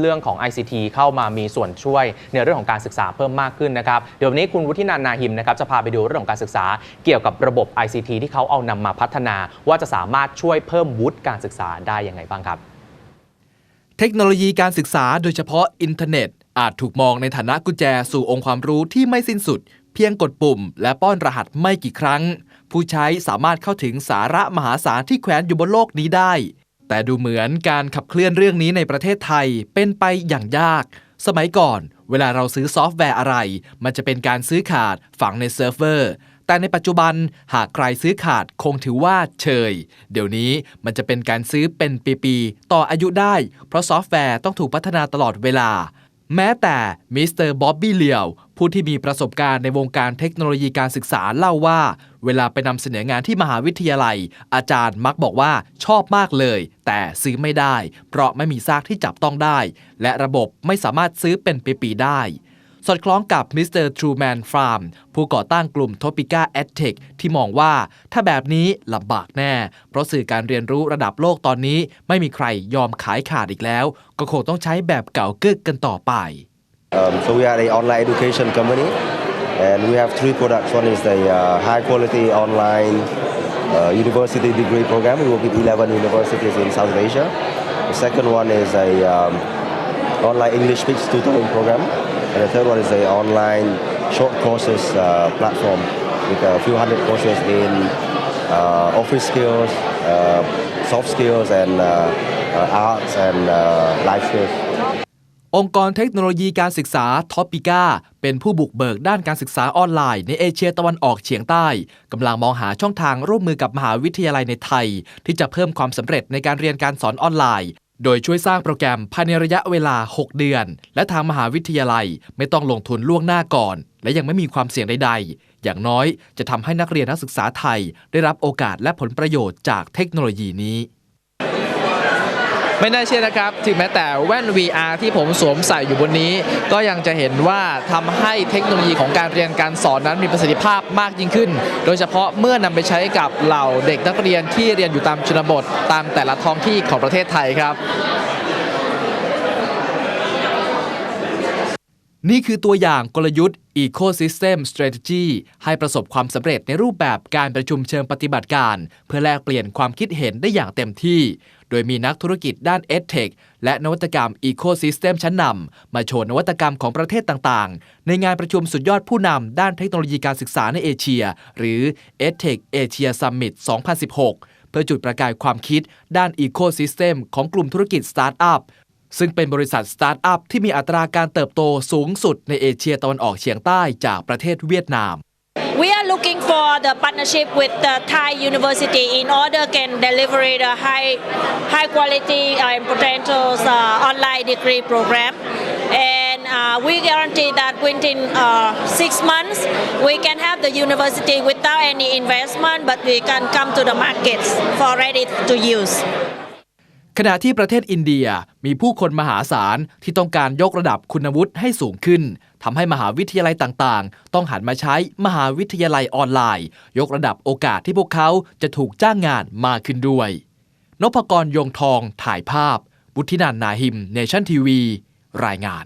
เรื่องของ ICT เข้ามามีส่วนช่วยในเรื่องของการศึกษาเพิ่มมากขึ้นนะครับเดี๋ยววันนี้คุณวุฒินันนาหิมนะครับจะพาไปดูเรื่องของการศึกษาเกี่ยวกับระบบ ICT ที่เขาเอานำมาพัฒนา ว่าจะสามารถช่วยเพิ่มวุฒิการศึกษาได้อยังไงบ้างครับ เทคโนโลยีการศึกษาโดยเฉพาะอินเทอร์เน็ต อาจถูกมองในฐานะกุญแจสู่องค์ความรู้ที่ไม่สิ้นสุด เพียงกดปุ่ม และป้อนรหัสไม่กี่ครั้ง ผู้ใช้สามารถเข้าถึงสาระมหาศาลที่แขวนอยู่บนโลกนี้ได้ แต่ดูเหมือนการขับเคลื่อนเรื่องนี้ในประเทศไทยเป็นไปอย่างยาก สมัยก่อน เวลาเราซื้อซอฟต์แวร์อะไร มันจะเป็นการซื้อขาดฝังในเซิร์ฟเวอร์ แต่ในปัจจุบันหากใครซื้อขาดคงถือว่าเชย เดี๋ยวนี้มันจะเป็นการซื้อเป็นปีๆต่ออายุได้ เพราะซอฟต์แวร์ต้องถูกพัฒนาตลอดเวลา แม้แต่มิสเตอร์บ๊อบบี้เลียว ผู้ที่มีประสบการณ์ในวงการเทคโนโลยีการศึกษาเล่าว่า เวลาไปนำเสนองานที่มหาวิทยาลัย อาจารย์มักบอกว่าชอบมากเลย แต่ซื้อไม่ได้ เพราะไม่มีซากที่จับต้องได้ และระบบไม่สามารถซื้อเป็นปีๆได้ สอดคล้องกับมิสเตอร์ทรูแมนฟาร์มผู้ก่อตั้งกลุ่ม Topica EdTech ที่มองว่าถ้าแบบนี้ลำบากแน่ เพราะสื่อการเรียนรู้ระดับโลกตอนนี้ ไม่มีใครยอมขายขาดอีกแล้ว ก็คงต้องใช้แบบเก่ากึกกันต่อไป Um, so we are an online education company, and we have three products. One is the uh, high quality online uh, university degree program. We work with 11 universities in South Asia. The second one is a um, online English speech tutoring program, and the third one is a online short courses uh, platform with a few hundred courses in uh, office skills, uh, soft skills, and uh, arts and life skills. องค์กรเทคโนโลยีการศึกษาท็อปปิก้าเป็นผู้บุกเบิกด้านการศึกษาออนไลน์ในเอเชียตะวันออกเฉียงใต้กำลังมองหาช่องทางร่วมมือกับมหาวิทยาลัยในไทย ที่จะเพิ่มความสำเร็จในการเรียนการสอนออนไลน์ โดยช่วยสร้างโปรแกรมภายในระยะเวลา 6 เดือน และทางมหาวิทยาลัยไม่ต้องลงทุนล่วงหน้าก่อน และยังไม่มีความเสี่ยงใด ๆ อย่างน้อยจะทำให้นักเรียนนักศึกษาไทย ได้รับโอกาสและผลประโยชน์จากเทคโนโลยีนี้ ไม่น่าเชื่อนะครับ ถึงแม้แต่แว่น VR ที่ผมสวมใส่อยู่บนนี้ ก็ยังจะเห็นว่าทำให้เทคโนโลยีของการเรียนการสอนนั้นมีประสิทธิภาพมากยิ่งขึ้น โดยเฉพาะเมื่อนำไปใช้กับเหล่าเด็กนักเรียนที่เรียนอยู่ตามชนบทตามแต่ละท้องที่ของประเทศไทยครับนี่คือตัวอย่างกลยุทธ์ Ecosystem Strategy ให้ประสบความสำเร็จในรูปแบบการประชุมเชิงปฏิบัติการ เพื่อแลกเปลี่ยนความคิดเห็นได้อย่างเต็มที่ ดยมีนักธุรกิจด้าน EdTech และนวัตกรรม Ecosystem ชั้นนำมาโชว์นวัตกรรมของประเทศต่างๆ ในงานประชุมสุดยอดผู้นำด้านเทคโนโลยีการศึกษาในเอเชีย หรือ EdTech Asia Summit 2016 เพื่อจุดประกายความคิดด้าน Ecosystem ของกลุ่มธุรกิจสตาร์ทอัพซึ่งเป็นบริษัทสตาร์ทอัพที่มีอัตราการเติบโตสูงสุดในเอเชียตะวันออกเฉียงใต้จากประเทศเวียดนาม looking for the partnership with the Thai University in order can deliver the high high quality uh, and potential uh, online degree program. And uh, we guarantee that within uh, six months we can have the university without any investment, but we can come to the markets for ready to use. ขณะที่ประเทศอินเดียมีผู้คนมหาศาลที่ต้องการยกระดับคุณวุฒิให้สูงขึ้นทำให้มหาวิทยาลัยต่างๆ ต้องหันมาใช้มหาวิทยาลัยออนไลน์ ยกระดับโอกาสที่พวกเขาจะถูกจ้างงานมากขึ้นด้วยนพกรยงทองถ่ายภาพบุธินันท์นาหิมเนชั่นทีวี รายงาน